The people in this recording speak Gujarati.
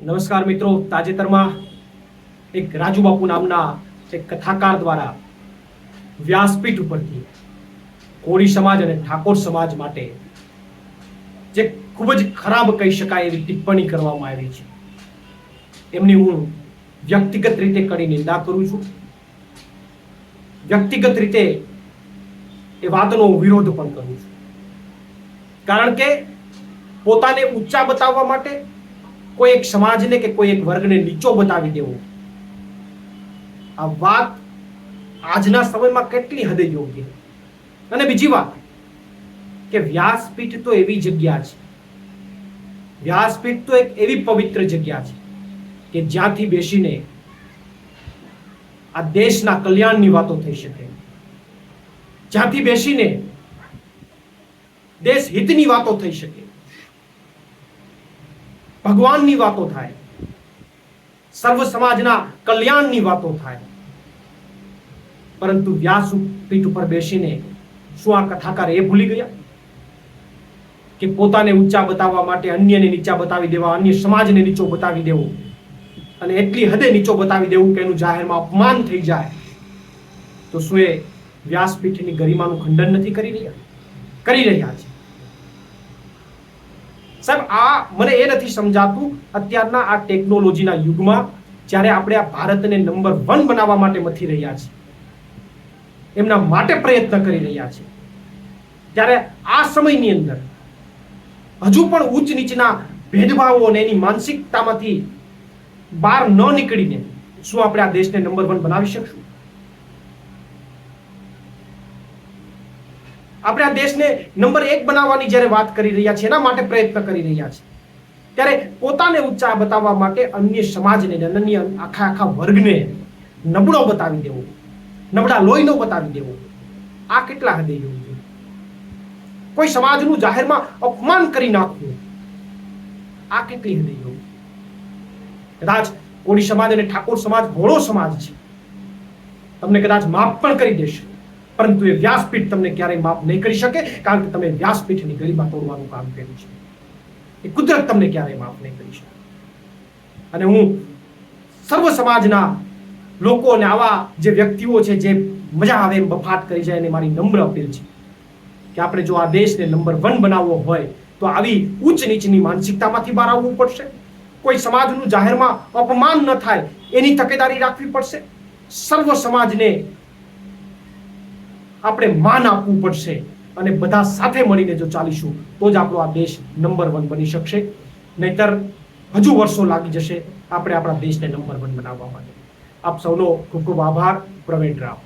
નમસ્કાર મિત્રો, તાજેતરમાં એક રાજુ બાપુ નામના એક કથાકાર દ્વારા વ્યાસપીઠ ઉપરથી કોળી સમાજ અને ઠાકોર સમાજ માટે જે ખૂબ જ ખરાબ કહી શકાય એવી ટિપ્પણી કરવામાં આવી છે. એમની હું વ્યક્તિગત રીતે કડી નિંદા કરું છું. વ્યક્તિગત રીતે એ વાતનો વિરોધ પણ કરું છું. કારણ કે પોતાને ઊંચા બતાવવા માટે કોઈ એક સમાજને કે કોઈ એક વર્ગને નીચો બતાવી દેવો. આ વાત આજના સમયમાં કેટલી હદે યોગ્ય અને બીજી વાત કે વ્યાસપીઠ તો એવી જગ્યા છે. વ્યાસપીઠ તો એક એવી પવિત્ર જગ્યા છે કે જ્યાંથી બેસીને આ દેશના કલ્યાણની વાતો થઈ શકે. જ્યાંથી બેસીને દેશ હિતની વાતો થઈ શકે. ભગવાનની વાતો થાય. સર્વ સમાજના કલ્યાણની વાતો થાય. પરંતુ વ્યાસ પીઠ ઉપર બેસીને શું આ કથાકાર એ ભૂલી ગયા? કે પોતાને ઊંચા બતાવવા માટે અન્યને નીચા બતાવી દેવા, અન્ય સમાજને નીચો બતાવી દેવો? અને એટલી હદે નીચો બતાવી દેવું કે એનું જાહેરમાં અપમાન થઈ જાય? તો શું એ વ્યાસપીઠની ગરિમાનું ખંડન નથી કરી રહ્યા? કરી રહ્યા છે. સાહેબ, આ મને એ નથી સમજાતું અત્યારના આ ટેકનોલોજીના યુગમાં જ્યારે આપણે આ ભારતને નંબર વન બનાવવા માટે મથી રહ્યા છીએ, એમના માટે પ્રયત્ન કરી રહ્યા છે ત્યારે આ સમયની અંદર હજુ પણ ઉચ્ચ નીચના ભેદભાવો અને એની માનસિકતામાંથી બહાર ન નીકળીને શું આપણે આ દેશને નંબર વન બનાવી શકશું? આપણે આ દેશને નંબર એક બનાવવાની જ્યારે વાત કરી રહ્યા છીએ, એના માટે પ્રયત્ન કરી રહ્યા છીએ. ત્યારે પોતાને ઊંચા બતાવવા માટે અન્ય સમાજને અને અન્ય આખા આખા વર્ગને નબળો બતાવી દેવો. નબળા લોહીનો બતાવી દેવો. આ કેટલા હદે યોગ્ય કોઈ સમાજનું જાહેરમાં અપમાન કરી નાખવું. આ કેટલી હદે યોગ્ય કદાચ કોળી સમાજ અને ઠાકોર સમાજ ભોળો સમાજ છે. તમને કદાચ માફ પણ કરી દેશે. પરંતુ એ વ્યાસપીઠ તમને ક્યારેય માફ નહીં કરી શકે, કારણ કે તમે વ્યાસપીઠની ગરિમા તોડવાનું કામ કર્યું છે. એ કુદરત તમને ક્યારેય માફ નહીં કરી શકે. અને હું સર્વ સમાજના લોકો અને આવા જે વ્યક્તિઓ છે, જે મજા આવે એમ બફાટ કરી જાય એને મારી નમ્ર અપીલ છે કે આપણે જો આ દેશને નંબર વન બનાવવો હોય, તો આવી ઉચ્ચ નીચની માનસિકતામાંથી બહાર આવવું પડશે. કોઈ સમાજનું જાહેરમાં અપમાન ન થાય, એની તકેદારી રાખવી પડશે. સર્વ સમાજને આપણે માન આપવું પડશે અને બધા સાથે મળીને જો ચાલીશું, તો જ આપણો આ દેશ નંબર વન બની શકશે. નહીતર હજુ વર્ષો લાગી જશે, આપણે આપણા દેશને નંબર વન બનાવવા માટે. આપ સૌનો ખૂબ ખૂબ આભાર, પ્રવીણ રાવ.